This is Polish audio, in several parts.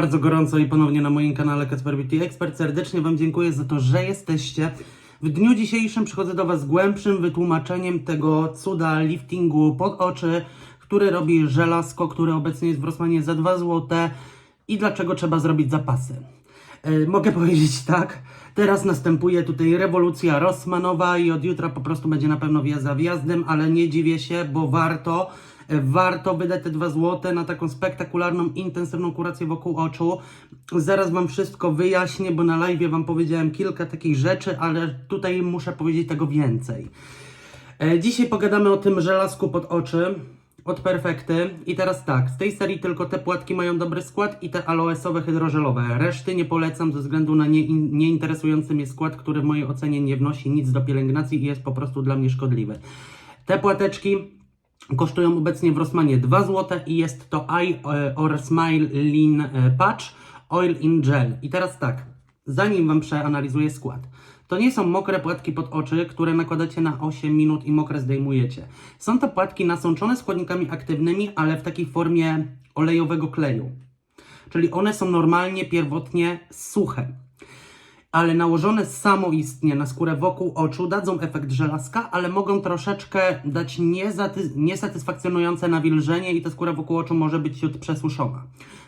Bardzo gorąco i ponownie na moim kanale Kacper Beauty Expert. Serdecznie Wam dziękuję za to, że jesteście. W dniu dzisiejszym przychodzę do Was z głębszym wytłumaczeniem tego cuda liftingu pod oczy, który robi żelazko, które obecnie jest w Rossmanie za 2 zł i dlaczego trzeba zrobić zapasy. E, mogę powiedzieć tak, teraz następuje tutaj rewolucja Rossmanowa i od jutra po prostu będzie na pewno wjazd za wjazdem, ale nie dziwię się, bo warto, warto wydać te 2 zł na taką spektakularną, intensywną kurację wokół oczu. Zaraz Wam wszystko wyjaśnię, bo na live Wam powiedziałem kilka takich rzeczy, ale tutaj muszę powiedzieć tego więcej. E, Dzisiaj pogadamy o tym żelazku pod oczy od Perfekty. I teraz tak, z tej serii tylko te płatki mają dobry skład i te aloesowe hydrożelowe. Reszty nie polecam ze względu na nie, nieinteresujący mnie skład, który w mojej ocenie nie wnosi nic do pielęgnacji i jest po prostu dla mnie szkodliwy. Te płateczki kosztują obecnie w Rossmanie 2 zł i jest to Eye or Smile Lean e, Patch Oil in Gel. I teraz tak, zanim Wam przeanalizuję skład. To nie są mokre płatki pod oczy, które nakładacie na 8 minut i mokre zdejmujecie. Są to płatki nasączone składnikami aktywnymi, ale w takiej formie olejowego kleju. Czyli one są normalnie, pierwotnie suche. Ale nałożone samoistnie na skórę wokół oczu dadzą efekt żelazka, ale mogą troszeczkę dać niesatysfakcjonujące nawilżenie i ta skóra wokół oczu może być ciut przesuszona.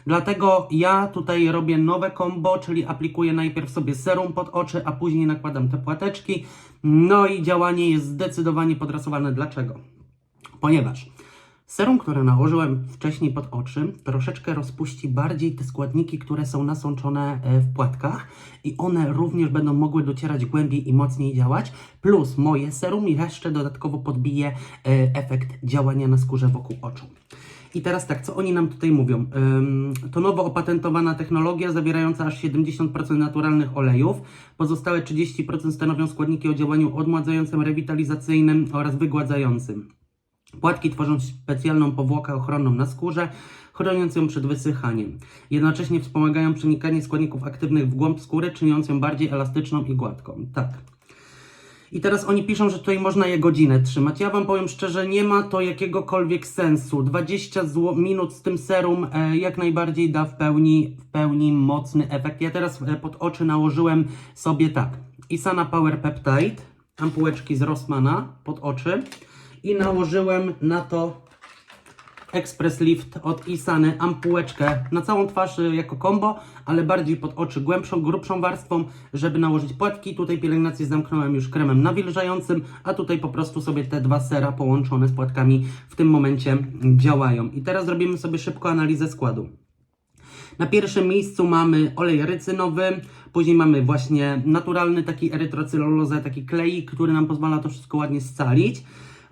Dlatego ja tutaj robię nowe combo, czyli aplikuję najpierw sobie serum pod oczy, a później nakładam te płateczki. No i działanie jest zdecydowanie podrasowane. Dlaczego? Ponieważ serum, które nałożyłem wcześniej pod oczy, troszeczkę rozpuści bardziej te składniki, które są nasączone e, w płatkach i one również będą mogły docierać głębiej i mocniej działać. Plus moje serum jeszcze dodatkowo podbije e, efekt działania na skórze wokół oczu. I teraz tak, co oni nam tutaj mówią? To nowo opatentowana technologia zawierająca aż 70% naturalnych olejów. Pozostałe 30% stanowią składniki o działaniu odmładzającym, rewitalizacyjnym oraz wygładzającym. Płatki tworzą specjalną powłokę ochronną na skórze, chroniąc ją przed wysychaniem. Jednocześnie wspomagają przenikanie składników aktywnych w głąb skóry, czyniąc ją bardziej elastyczną i gładką. Tak. I teraz oni piszą, że tutaj można je godzinę trzymać. Ja Wam powiem szczerze, nie ma to jakiegokolwiek sensu. 20 zło- minut z tym serum e, jak najbardziej da w pełni, w pełni mocny efekt. Ja teraz e, pod oczy nałożyłem sobie tak. Isana Power Peptide, ampułeczki z Rossmana pod oczy i nałożyłem na to Express Lift od Isany ampułeczkę na całą twarz y, jako combo, ale bardziej pod oczy głębszą, grubszą warstwą, żeby nałożyć płatki. Tutaj pielęgnację zamknąłem już kremem nawilżającym, a tutaj po prostu sobie te dwa sera połączone z płatkami w tym momencie działają. I teraz zrobimy sobie szybko analizę składu. Na pierwszym miejscu mamy olej rycynowy, później mamy właśnie naturalny taki erytrocylulozę, taki klej, który nam pozwala to wszystko ładnie scalić.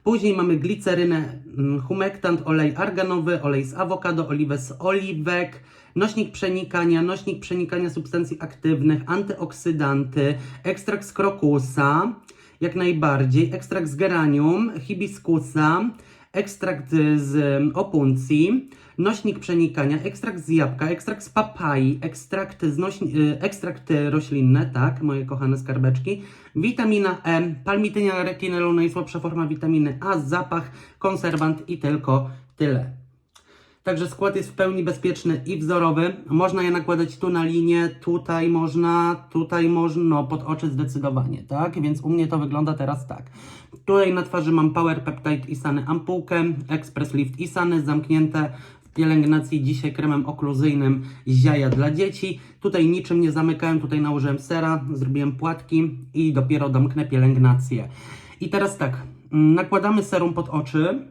Później mamy glicerynę, mm, humektant, olej arganowy, olej z awokado, oliwę z oliwek, nośnik przenikania, nośnik przenikania substancji aktywnych, antyoksydanty, ekstrakt z krokusa, jak najbardziej, ekstrakt z geranium, hibiskusa, ekstrakt z opuncji, nośnik przenikania, ekstrakt z jabłka, ekstrakt z papai, ekstrakt, z nośni- y, ekstrakty roślinne, tak, moje kochane skarbeczki, witamina E, palmitynia retinelu, najsłabsza forma witaminy A, zapach, konserwant i tylko tyle. Także skład jest w pełni bezpieczny i wzorowy. Można je nakładać tu na linię, tutaj można, tutaj można, pod oczy zdecydowanie, tak? Więc u mnie to wygląda teraz tak. Tutaj na twarzy mam Power Peptide Isany ampułkę, Express Lift Isany zamknięte w pielęgnacji dzisiaj kremem okluzyjnym z jaja dla dzieci. Tutaj niczym nie zamykałem, tutaj nałożyłem sera, zrobiłem płatki i dopiero domknę pielęgnację. I teraz tak, mm, nakładamy serum pod oczy,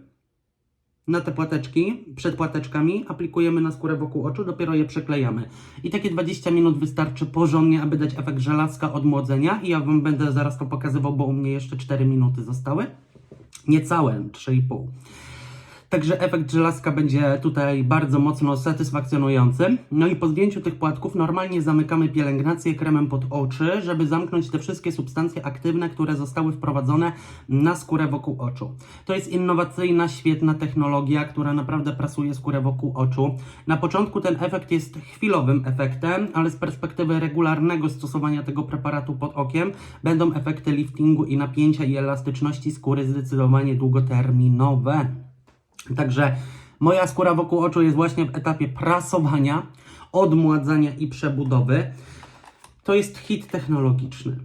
na te płateczki, przed płateczkami, aplikujemy na skórę wokół oczu, dopiero je przyklejamy. I takie 20 minut wystarczy porządnie, aby dać efekt żelazka odmłodzenia i ja Wam będę zaraz to pokazywał, bo u mnie jeszcze 4 minuty zostały. Niecałe, 3,5. Także efekt żelazka będzie tutaj bardzo mocno satysfakcjonujący. No i po zdjęciu tych płatków normalnie zamykamy pielęgnację kremem pod oczy, żeby zamknąć te wszystkie substancje aktywne, które zostały wprowadzone na skórę wokół oczu. To jest innowacyjna, świetna technologia, która naprawdę prasuje skórę wokół oczu. Na początku ten efekt jest chwilowym efektem, ale z perspektywy regularnego stosowania tego preparatu pod okiem będą efekty liftingu i napięcia i elastyczności skóry zdecydowanie długoterminowe. Także moja skóra wokół oczu jest właśnie w etapie prasowania. odmładzania i przebudowy. To jest hit technologiczny.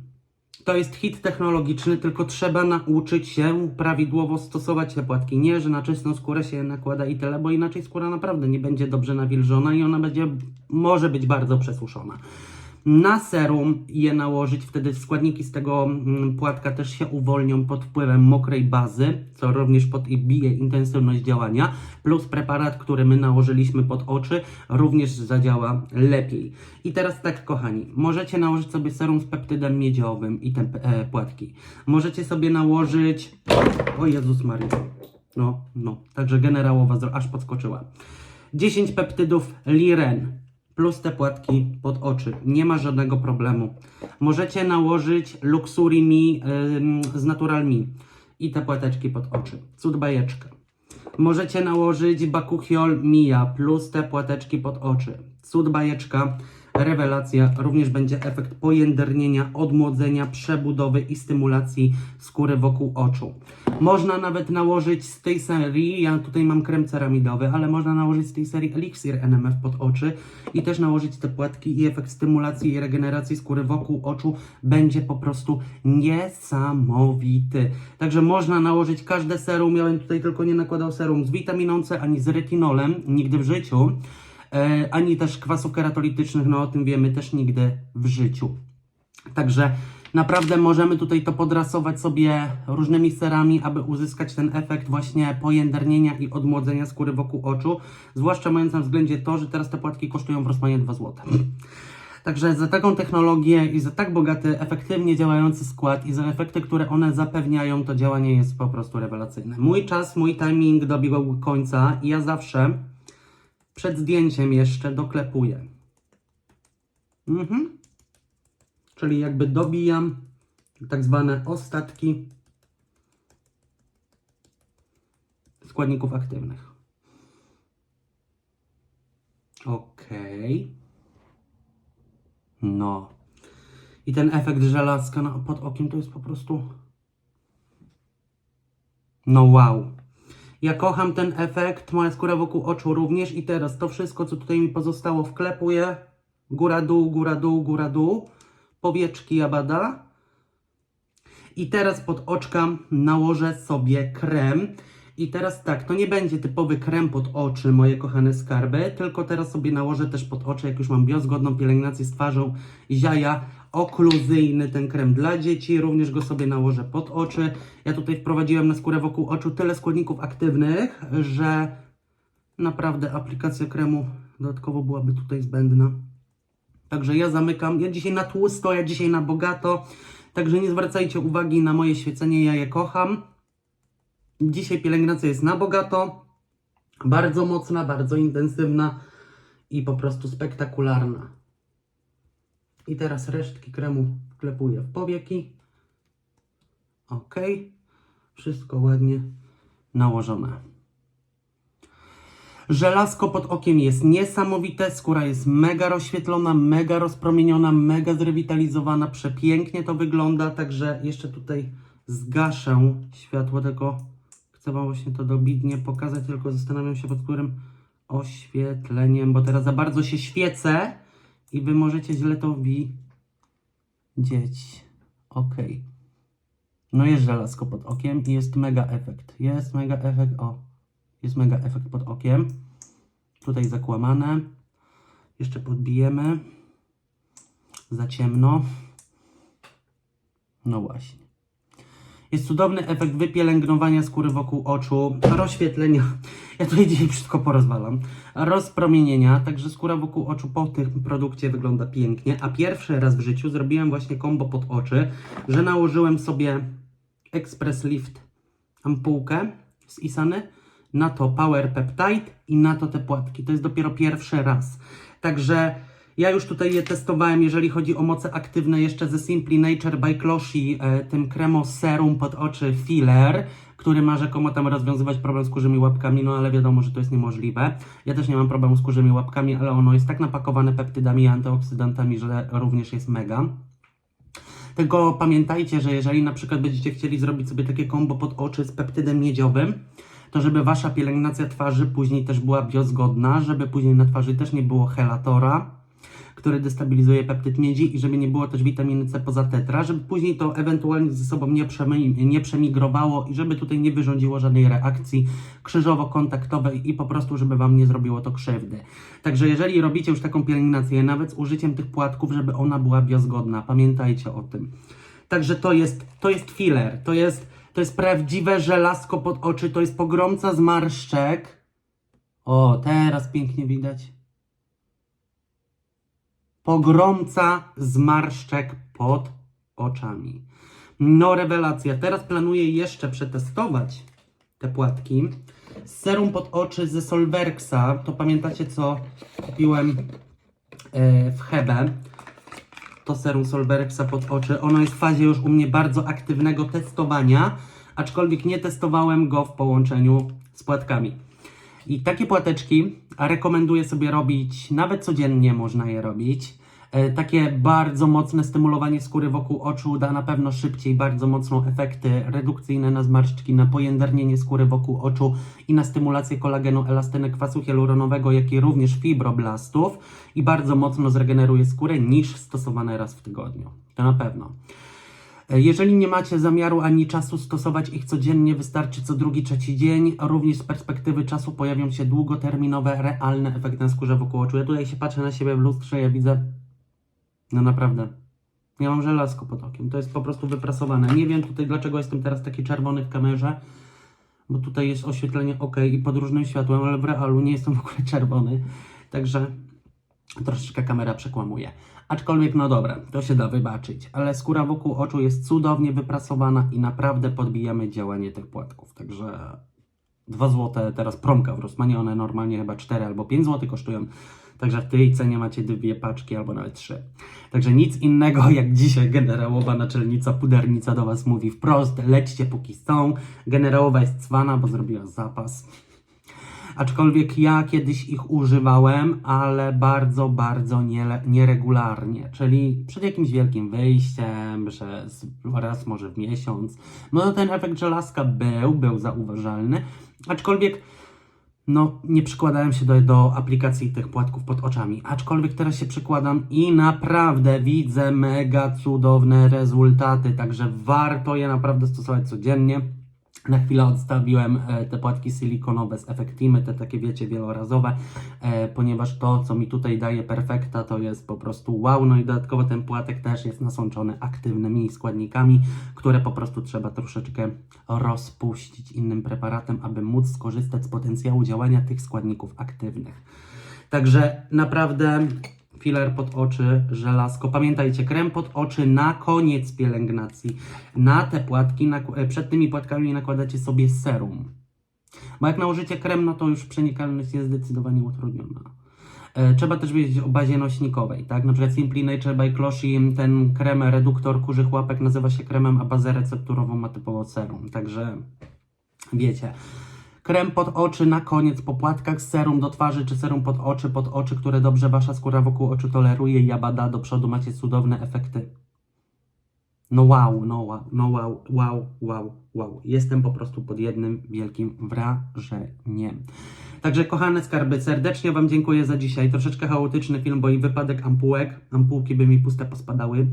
To jest hit technologiczny, tylko trzeba nauczyć się prawidłowo stosować te płatki. Nie, że na czystą skórę się nakłada i tyle, bo inaczej skóra naprawdę nie będzie dobrze nawilżona i ona będzie, może być bardzo przesuszona. Na serum je nałożyć, wtedy składniki z tego mm, płatka też się uwolnią pod wpływem mokrej bazy, co również podbije intensywność działania, plus preparat, który my nałożyliśmy pod oczy, również zadziała lepiej. I teraz tak, kochani, możecie nałożyć sobie serum z peptydem miedziowym i te e, płatki. Możecie sobie nałożyć, o Jezus Maria, no, no, także generałowa aż podskoczyła. 10 peptydów Liren plus te płatki pod oczy. Nie ma żadnego problemu. Możecie nałożyć Luxury Mi ym, z Natural Mi i te płateczki pod oczy. Cud bajeczka. Możecie nałożyć Bakuchiol Mia plus te płateczki pod oczy. Cud bajeczka. Rewelacja. Również będzie efekt pojędrnienia, odmłodzenia, przebudowy i stymulacji skóry wokół oczu. Można nawet nałożyć z tej serii, ja tutaj mam krem ceramidowy, ale można nałożyć z tej serii Elixir NMF pod oczy i też nałożyć te płatki i efekt stymulacji i regeneracji skóry wokół oczu będzie po prostu niesamowity. Także można nałożyć każde serum, ja bym tutaj tylko nie nakładał serum z witaminą C ani z retinolem, nigdy w życiu, ani też kwasów keratolitycznych, no o tym wiemy też nigdy w życiu. Także naprawdę możemy tutaj to podrasować sobie różnymi serami, aby uzyskać ten efekt właśnie pojędrnienia i odmłodzenia skóry wokół oczu. Zwłaszcza mając na względzie to, że teraz te płatki kosztują w Rossmanie 2 zł. Także za taką technologię i za tak bogaty, efektywnie działający skład i za efekty, które one zapewniają, to działanie jest po prostu rewelacyjne. Mój czas, mój timing dobiegł końca i ja zawsze przed zdjęciem jeszcze doklepuję. Mhm czyli jakby dobijam tak zwane ostatki składników aktywnych. Ok. No. I ten efekt żelazka pod okiem to jest po prostu. No wow. Ja kocham ten efekt, moja skóra wokół oczu również i teraz to wszystko, co tutaj mi pozostało, wklepuję. Góra, dół, góra, dół, góra, dół. Powieczki jabada. I teraz pod oczka nałożę sobie krem. I teraz tak, to nie będzie typowy krem pod oczy, moje kochane skarby, tylko teraz sobie nałożę też pod oczy, jak już mam biozgodną pielęgnację z twarzą, ziaja, okluzyjny ten krem dla dzieci, również go sobie nałożę pod oczy. Ja tutaj wprowadziłem na skórę wokół oczu tyle składników aktywnych, że naprawdę aplikacja kremu dodatkowo byłaby tutaj zbędna. Także ja zamykam. Ja dzisiaj na tłusto, ja dzisiaj na bogato. Także nie zwracajcie uwagi na moje świecenie, ja je kocham. Dzisiaj pielęgnacja jest na bogato. Bardzo mocna, bardzo intensywna i po prostu spektakularna. I teraz resztki kremu wklepuję w powieki. Ok. Wszystko ładnie nałożone. Żelazko pod okiem jest niesamowite, skóra jest mega rozświetlona, mega rozpromieniona, mega zrewitalizowana, przepięknie to wygląda, także jeszcze tutaj zgaszę światło, tylko chcę Wam właśnie to dobitnie pokazać, tylko zastanawiam się pod którym oświetleniem, bo teraz za bardzo się świecę i Wy możecie źle to widzieć. Ok. No jest żelazko pod okiem i jest mega efekt. Jest mega efekt, o. Jest mega efekt pod okiem. Tutaj zakłamane. Jeszcze podbijemy. Za ciemno. No właśnie. Jest cudowny efekt wypielęgnowania skóry wokół oczu, rozświetlenia. Ja tutaj dzisiaj wszystko porozwalam. Rozpromienienia, także skóra wokół oczu po tym produkcie wygląda pięknie. A pierwszy raz w życiu zrobiłem właśnie kombo pod oczy, że nałożyłem sobie Express Lift ampułkę z Isany na to Power Peptide i na to te płatki. To jest dopiero pierwszy raz. Także ja już tutaj je testowałem, jeżeli chodzi o moce aktywne, jeszcze ze Simply Nature by Closhi, e, tym kremo serum pod oczy filler, który ma rzekomo tam rozwiązywać problem z kurzymi łapkami, no ale wiadomo, że to jest niemożliwe. Ja też nie mam problemu z kurzymi łapkami, ale ono jest tak napakowane peptydami i antyoksydantami, że również jest mega. Tylko pamiętajcie, że jeżeli na przykład będziecie chcieli zrobić sobie takie kombo pod oczy z peptydem miedziowym, to żeby wasza pielęgnacja twarzy później też była biozgodna, żeby później na twarzy też nie było helatora, który destabilizuje peptyd miedzi i żeby nie było też witaminy C poza tetra, żeby później to ewentualnie ze sobą nie, przemy- nie przemigrowało i żeby tutaj nie wyrządziło żadnej reakcji krzyżowo-kontaktowej i po prostu, żeby Wam nie zrobiło to krzywdy. Także jeżeli robicie już taką pielęgnację, nawet z użyciem tych płatków, żeby ona była biozgodna, pamiętajcie o tym. Także to jest, to jest filler, to jest, to jest prawdziwe żelazko pod oczy, to jest pogromca zmarszczek. O, teraz pięknie widać pogromca zmarszczek pod oczami. No rewelacja. Teraz planuję jeszcze przetestować te płatki. Serum pod oczy ze Solverxa. To pamiętacie co kupiłem e, w Hebe. To serum Solverxa pod oczy. Ono jest w fazie już u mnie bardzo aktywnego testowania, aczkolwiek nie testowałem go w połączeniu z płatkami. I takie płateczki rekomenduję sobie robić, nawet codziennie można je robić. E, Takie bardzo mocne stymulowanie skóry wokół oczu da na pewno szybciej bardzo mocno efekty redukcyjne na zmarszczki, na pojędrnienie skóry wokół oczu i na stymulację kolagenu, elastyny, kwasu hialuronowego, jak i również fibroblastów i bardzo mocno zregeneruje skórę niż stosowane raz w tygodniu. To na pewno. E, Jeżeli nie macie zamiaru ani czasu stosować ich codziennie, wystarczy co drugi, trzeci dzień. Również z perspektywy czasu pojawią się długoterminowe, realne efekty na skórze wokół oczu. Ja tutaj się patrzę na siebie w lustrze, ja widzę, no naprawdę, ja mam żelazko pod okiem. To jest po prostu wyprasowane. Nie wiem tutaj, dlaczego jestem teraz taki czerwony w kamerze, bo tutaj jest oświetlenie ok i pod różnym światłem, ale w realu nie jestem w ogóle czerwony. Także troszeczkę kamera przekłamuje. Aczkolwiek, no dobra, to się da wybaczyć, ale skóra wokół oczu jest cudownie wyprasowana i naprawdę podbijamy działanie tych płatków. Także 2 zł teraz promka w Rossmanie, one normalnie chyba 4 albo 5 zł kosztują. Także w tej cenie macie dwie paczki albo nawet trzy. Także nic innego jak dzisiaj generałowa naczelnica pudernica do Was mówi wprost, lećcie póki są. Generałowa jest cwana, bo zrobiła zapas. Aczkolwiek ja kiedyś ich używałem, ale bardzo, bardzo nie, nieregularnie. Czyli przed jakimś wielkim wyjściem, przez raz może w miesiąc. No to ten efekt żelazka był, był zauważalny. Aczkolwiek no, nie przykładałem się do, do aplikacji tych płatków pod oczami. Aczkolwiek teraz się przykładam i naprawdę widzę mega cudowne rezultaty. Także warto je naprawdę stosować codziennie. Na chwilę odstawiłem e, te płatki silikonowe z efektimy, te takie wiecie, wielorazowe, e, ponieważ to, co mi tutaj daje perfekta, to jest po prostu wow. No i dodatkowo ten płatek też jest nasączony aktywnymi składnikami, które po prostu trzeba troszeczkę rozpuścić innym preparatem, aby móc skorzystać z potencjału działania tych składników aktywnych. Także naprawdę filer pod oczy, żelazko. Pamiętajcie, krem pod oczy na koniec pielęgnacji. Na te płatki, e, przed tymi płatkami nakładacie sobie serum. Bo jak nałożycie krem, no to już przenikalność jest zdecydowanie utrudniona. E, Trzeba też wiedzieć o bazie nośnikowej, tak? Na przykład Simply Nature by Kloshi, ten krem reduktor kurzych łapek nazywa się kremem, a bazę recepturową ma typowo serum. Także wiecie. Krem pod oczy na koniec po płatkach, serum do twarzy czy serum pod oczy, pod oczy, które dobrze wasza skóra wokół oczu toleruje, jabada, do przodu macie cudowne efekty. No wow, no wow, no wow, wow, wow, wow. Jestem po prostu pod jednym wielkim wrażeniem. Także kochane skarby, serdecznie Wam dziękuję za dzisiaj. Troszeczkę chaotyczny film, bo i wypadek ampułek, ampułki by mi puste pospadały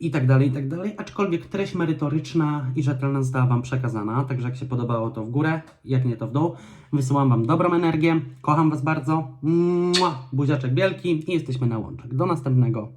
i tak dalej, i tak dalej. Aczkolwiek treść merytoryczna i rzetelna została Wam przekazana, także jak się podobało to w górę, jak nie to w dół. Wysyłam Wam dobrą energię, kocham Was bardzo, Mua! buziaczek wielki i jesteśmy na łączek. Do następnego.